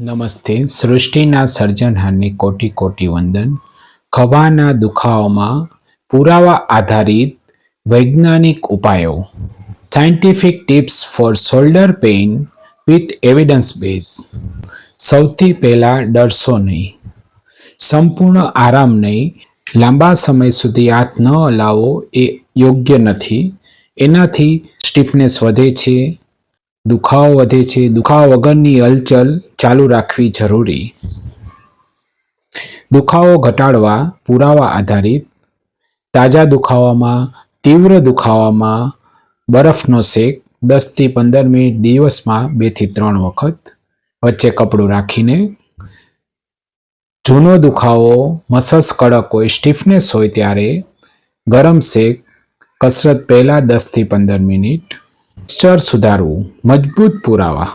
નમસ્તે. સૃષ્ટિના સર્જનહારની કોટી કોટી વંદન. ખભાના દુખાવામાં પુરાવા આધારિત વૈજ્ઞાનિક ઉપાયો. Scientific tips for shoulder pain with evidence base. સૌથી પહેલાં ડરશો નહીં. સંપૂર્ણ આરામ નહીં. લાંબા સમય સુધી હાથ ન હલાવો એ યોગ્ય નથી. એનાથી સ્ટીફનેસ વધે છે દુખાવો વધે છે, દુખાવા વગરની હલચલ ચાલુ રાખવી જરૂરી. દુખાવો ઘટાડવા, પુરાવા આધારિત, તાજા દુખાવામાં, તીવ્ર દુખાવામાં, બરફનો શેક, દસથી પંદર મિનિટ દિવસમાં બેથી ત્રણ વખત, વચ્ચે કપડું રાખીને. જૂનો દુખાવો, મસલ્સ કડક હોય સ્ટીફનેસ હોય ત્યારે ગરમ શેક, કસરત પહેલાં દસથી પંદર મિનિટ પોસ્ચર સુધારવું, મજબૂત પુરાવા.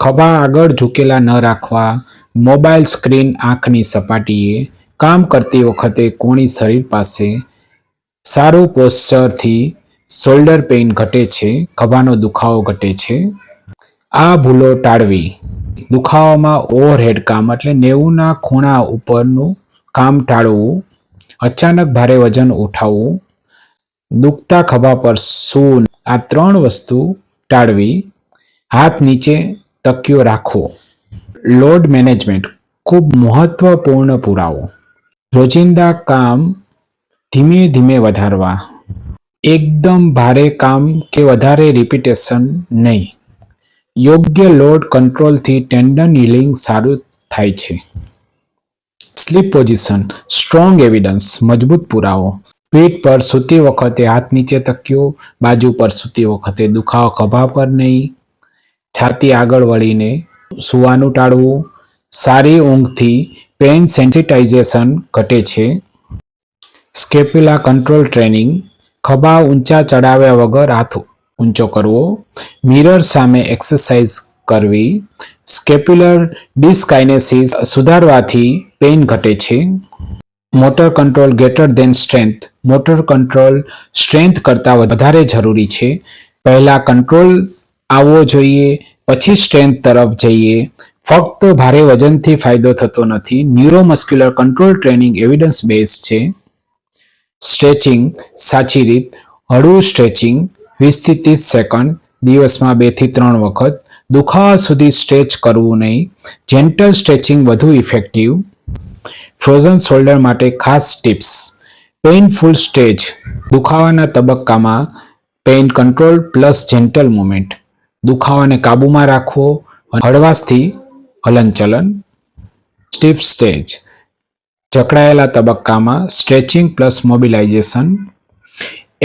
ખભા આગળ ઝૂકેલા ન રાખવા, મોબાઈલ સ્ક્રીન આંખની સપાટીએ કામ કરતી વખતે કોણી શરીર પાસે સારું પોસ્ચરથી શોલ્ડર પેઇન ઘટે છે, ખભાનો દુખાવો ઘટે છે. આ ભૂલો ટાળવી. દુખાવામાં ઓવરહેડ કામ એટલે નેવુંના ખૂણા ઉપરનું કામ ટાળવું, અચાનક ભારે વજન ઉઠાવવું દુખતા ખભા પર સૂવું આ ત્રણ વસ્તુ ટાળવી. હાથ નીચે તકિયો રાખવો લોડ મેનેજમેન્ટ ખૂબ મહત્વપૂર્ણ પુરાવો. રોજિંદા કામ ધીમે ધીમે વધારવા. એકદમ ભારે કામ કે વધારે રિપીટેશન નહીં. યોગ્ય લોડ કંટ્રોલથી ટેન્ડન હિલિંગ સારું થાય છે. સ્લીપ પોઝિશન સ્ટ્રોંગ એવિડન્સ મજબૂત પુરાવો. પીઠ પર સૂતી વખતે, હાથ નીચે તક્યો, બાજુ પર સૂતી વખતે, દુખાવો ખભા પર નહીં. છાતી આગળ વળીને સૂવાનું ટાળવું. સારી ઊંઘથી પેઇન સેન્સિટાઇઝેશન ઘટે છે. સ્કેપ્યુલા કંટ્રોલ ટ્રેનિંગ, ખભા ઊંચા ચડાવ્યા વગર હાથ ઊંચો કરવો. મિરર સામે એક્સરસાઇઝ કરવી. સ્કેપ્યુલર ડિસ્કાઇનેસિસ સુધારવાથી પેઇન ઘટે છે. Motor control greater than strength. Motor control strength કરતાં વધારે જરૂરી છે. પહેલાં કંટ્રોલ આવવો જોઈએ, પછી સ્ટ્રેન્થ તરફ જઈએ. ફક્ત ભારે વજનથી ફાયદો થતો નથી. Neuromuscular control training evidence base છે. સ્ટ્રેચિંગ, સાચી રીત. હળવું સ્ટ્રેચિંગ વીસથી ત્રીસ સેકન્ડ, દિવસમાં બેથી ત્રણ વખત. દુખાવા સુધી સ્ટ્રેચ કરવું નહીં. જેન્ટલ સ્ટ્રેચિંગ વધુ ઇફેક્ટિવ. ફ્રોઝન શોલ્ડર માટે ખાસ ટિપ્સ પેઇનફુલ સ્ટેજ દુખાવાના તબક્કામાં pain control plus gentle movement દુખાવાને કાબૂમાં રાખવો હળવાશથી હલનચલન. સ્ટીફ સ્ટેજ જકડાયેલા તબક્કામાં stretching plus mobilisation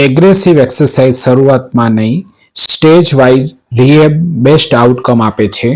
aggressive exercise શરૂઆતમાં નહીં. Stage wise rehab best outcome આપે છે.